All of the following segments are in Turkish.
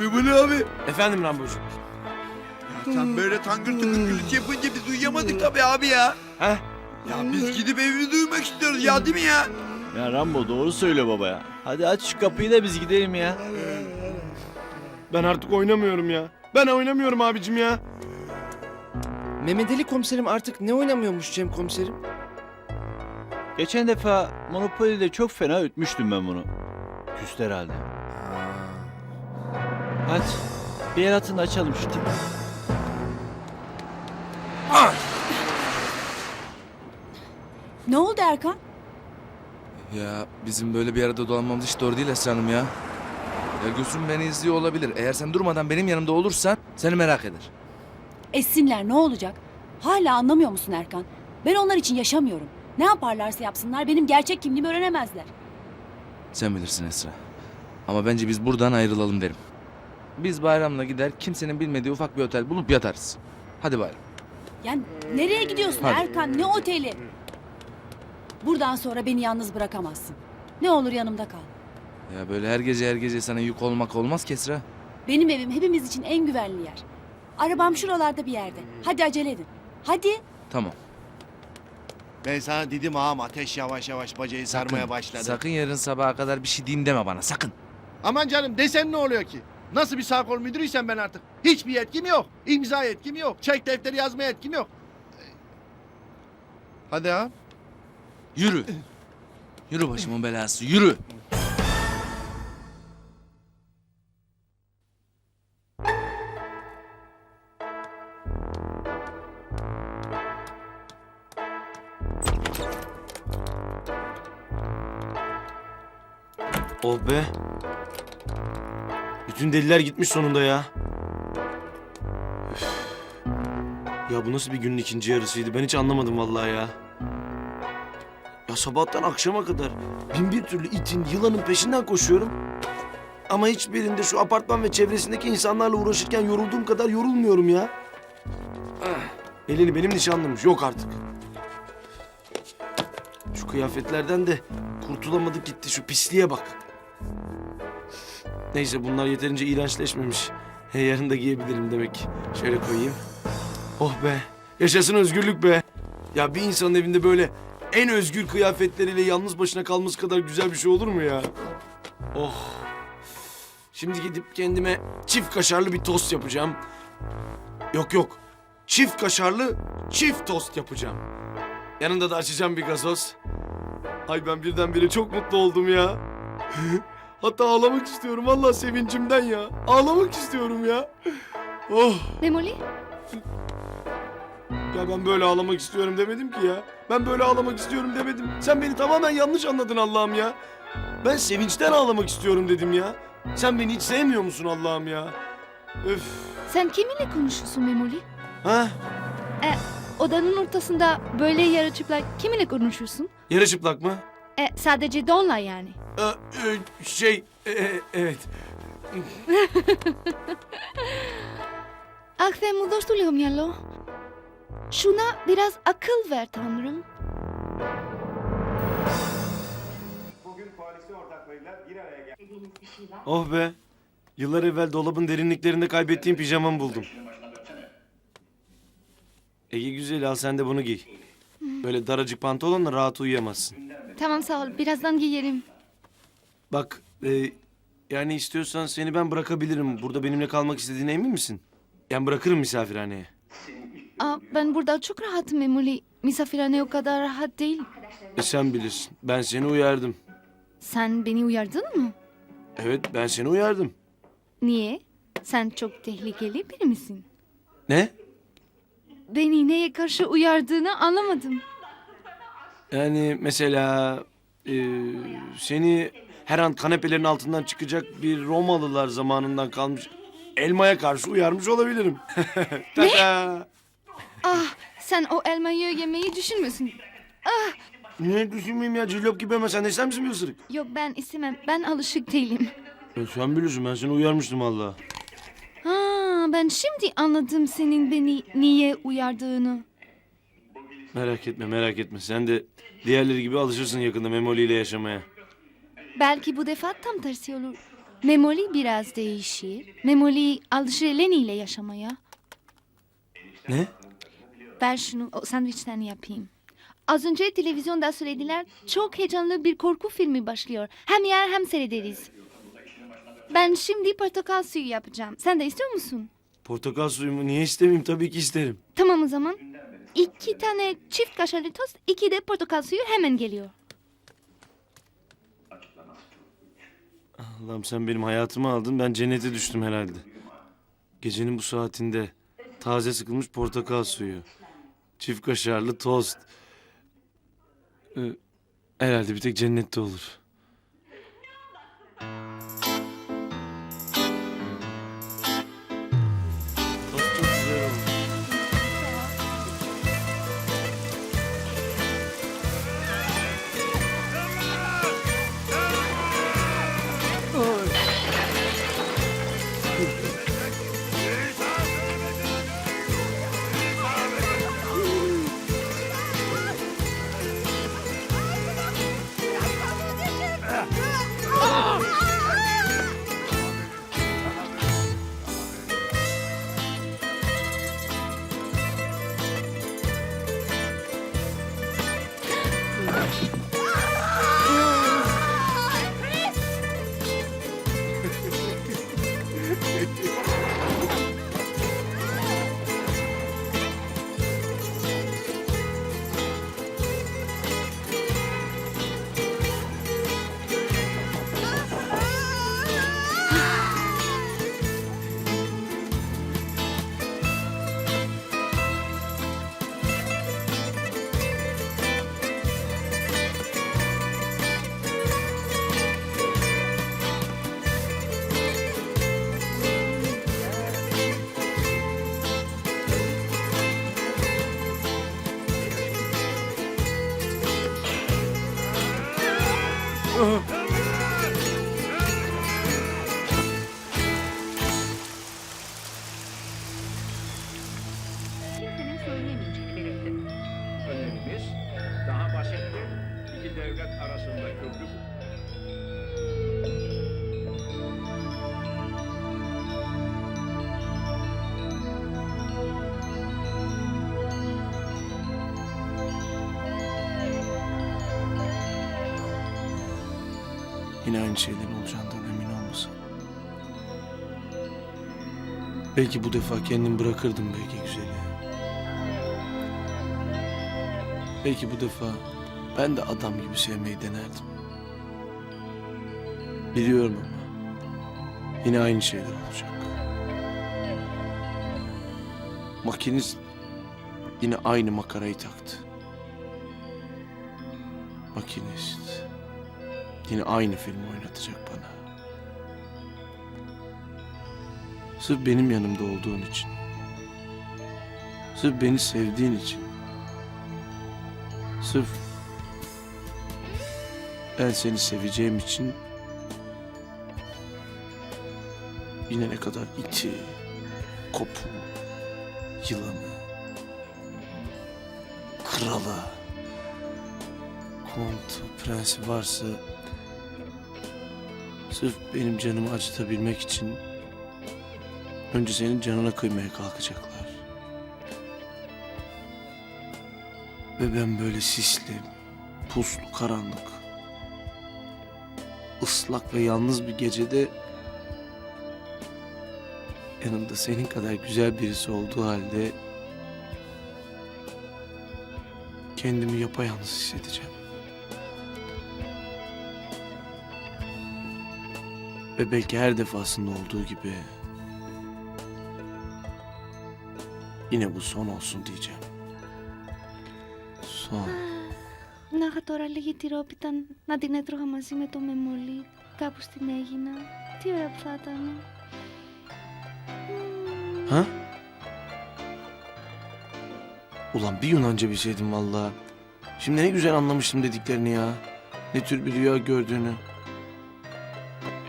Memoli abi. Efendim Rambocuğum. Ya sen böyle tangır tıngır gürültü yapınca biz uyuyamadık tabii abi ya. Heh. Ya biz gidip evimizi uyumak istiyoruz ya değil mi ya? Ya Rambo doğru söyle baba ya. Hadi aç şu kapıyı da biz gidelim ya. Ben artık oynamıyorum ya. Ben oynamıyorum abicim ya. Mehmet Ali komiserim artık ne oynamıyormuş Cem komiserim? Geçen defa Monopoly'de çok fena ütmüştüm ben bunu. Küstü herhalde. Hadi bir el atın da açalım şu tipi. Ne oldu Erkan? Ya bizim böyle bir arada dolanmamız hiç doğru değil Esra Hanım ya. Ya Gülsüm beni izliyor olabilir. Eğer sen durmadan benim yanımda olursan seni merak eder. Etsinler ne olacak? Hala anlamıyor musun Erkan? Ben onlar için yaşamıyorum. Ne yaparlarsa yapsınlar benim gerçek kimliğimi öğrenemezler. Sen bilirsin Esra. Ama bence biz buradan ayrılalım derim. Biz bayramla gider kimsenin bilmediği ufak bir otel bulup yatarız. Hadi bayram. Yani nereye gidiyorsun Hadi. Erkan? Ne oteli? Buradan sonra beni yalnız bırakamazsın. Ne olur yanımda kal. Ya böyle her gece her gece sana yük olmak olmaz ki Esra. Benim evim hepimiz için en güvenli yer. Arabam şuralarda bir yerde. Hadi acele edin. Hadi. Tamam. Ben sana dedim ağam ateş yavaş yavaş bacayı sarmaya başladı. Sakın yarın sabaha kadar bir şey diyeyim deme bana sakın. Aman canım desen ne oluyor ki? Nasıl bir sağ kol müdürüysem ben artık. Hiçbir yetkim yok. İmza yetkim yok. Çek defteri yazma yetkim yok. Hadi ağam. Yürü. Yürü başımın belası yürü. Oh be. Bütün deliler gitmiş sonunda ya. Ya bu nasıl bir günün ikinci yarısıydı? Ben hiç anlamadım vallahi ya. Ya sabahtan akşama kadar bin bir türlü itin, yılanın peşinden koşuyorum. Ama hiçbirinde şu apartman ve çevresindeki insanlarla uğraşırken yorulduğum kadar yorulmuyorum ya. Elini benim nişanlımmış. Yok artık. Şu kıyafetlerden de kurtulamadık gitti. Şu pisliğe bak. Neyse bunlar yeterince iğrençleşmemiş. He, yarın da giyebilirim demek. Şöyle koyayım. Oh be. Yaşasın özgürlük be. Ya bir insanın evinde böyle en özgür kıyafetleriyle yalnız başına kalması kadar güzel bir şey olur mu ya? Oh. Şimdi gidip kendime çift kaşarlı bir tost yapacağım. Yok yok. Çift kaşarlı çift tost yapacağım. Yanında da açacağım bir gazoz. Ay ben birdenbire çok mutlu oldum ya. Hatta ağlamak istiyorum vallahi sevincimden ya. Ağlamak istiyorum ya. Oh Memoli? ya ben böyle ağlamak istiyorum demedim ki ya. Ben böyle ağlamak istiyorum demedim. Sen beni tamamen yanlış anladın Allah'ım ya. Ben sevinçten ağlamak istiyorum dedim ya. Sen beni hiç sevmiyor musun Allah'ım ya? Öf. Sen kiminle konuşuyorsun Memoli? Ha? Odanın ortasında böyle yarı çıplak kiminle konuşuyorsun? Yarı çıplak mı? E, sadece Don'la yani. Ee, e, şey, e, e, evet. Ah Θεέ μου, δώσ' του λίγο μυαλό. Şuna biraz akıl ver Tanrım. Oh be. Yıllar evvel dolabın derinliklerinde kaybettiğim pijamamı buldum. Ege güzel al sen de bunu giy. Böyle daracık pantolonla rahat uyuyamazsın. Tamam sağ ol, birazdan giyerim. Bak e, yani istiyorsan seni ben bırakabilirim. Burada benimle kalmak istediğine emin misin? Yani bırakırım misafirhaneye. Aa, ben burada çok rahatım Memoli. Misafirhane o kadar rahat değil. E sen bilirsin. Ben seni uyardım. Sen beni uyardın mı? Evet ben seni uyardım. Niye? Sen çok tehlikeli biri misin? Ne? Beni neye karşı uyardığını anlamadım. Yani mesela e, seni her an kanepelerin altından çıkacak bir Romalılar zamanından kalmış elmaya karşı uyarmış olabilirim. ne? Ah, sen o elmayı yemeyi düşünmüyorsun. Ne düşünmeyeyim ya cillop gibi ama sen de ister misin bir ısırık? Yok ben istemem. Ben alışık değilim. E, sen biliyorsun ben seni uyarmıştım Allah. Ha, ben şimdi anladım senin beni niye uyardığını. Merak etme merak etme sen de diğerleri gibi alışırsın yakında Memoli ile yaşamaya. Belki bu defa tam tersi olur. Memoli biraz değişir. Memoli alışır Eleni ile yaşamaya. Ne? Ver şunu o sandviçten yapayım. Az önce televizyonda söylediler çok heyecanlı bir korku filmi başlıyor. Hem yer hem seyrederiz. Ben şimdi portakal suyu yapacağım. Sen de istiyor musun? Portakal suyumu niye istemeyeyim? Tabii ki isterim. Tamam o zaman. İki tane çift kaşarlı tost, iki de portakal suyu hemen geliyor. Allah'ım sen benim hayatımı aldın. Ben cennete düştüm herhalde. Gecenin bu saatinde taze sıkılmış portakal suyu. Çift kaşarlı tost. Ee, herhalde bir tek cennette olur. Oh. Yine aynı şeylerin olacağından emin olmasın. Belki bu defa kendim bırakırdım belki güzeli. Belki bu defa ben de adam gibi sevmeyi denerdim. Biliyorum ama yine aynı şeyler olacak. Makinist yine aynı makarayı taktı. Makinist yine aynı filmi oynatacak bana. Sırf benim yanımda olduğun için. Sırf beni sevdiğin için. Sırf ben seni seveceğim için yine ne kadar iti, kopu, yılanı, kralı, kontu, prensi varsa sırf benim canımı acıtabilmek için önce senin canına kıymaya kalkacaklar. Ve ben böyle sisli, puslu, karanlık, ıslak ve yalnız bir gecede yanımda senin kadar güzel birisi olduğu halde kendimi yapayalnız hissedeceğim. Ve belki her defasında olduğu gibi yine bu son olsun diyeceğim. Son. Να είχα τώρα λίγη τυρόπιτα να την έτρωγα μαζί με το μεμολί κάπου στην Έγινα. Τι ωραία που θα ήταν. Ha? Ulan bir Yunanca bilseydim valla. Şimdi ne güzel anlamıştım dediklerini ya. Ne tür bir rüya gördüğünü.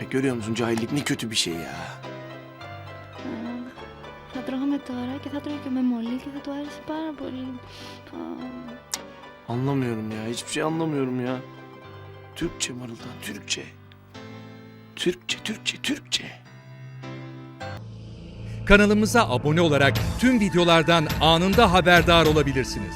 Ya görüyor musun cahillik ne kötü bir şey ya. Αχ, Θα τρώγαμε τώρα και θα τρώγε και με μολύ και θα του άρεσε πάρα πολύ. Αχ. Anlamıyorum ya hiçbir şey anlamıyorum ya. Türkçe mırıldan Türkçe. Türkçe, Türkçe, Türkçe. Kanalımıza abone olarak tüm videolardan anında haberdar olabilirsiniz.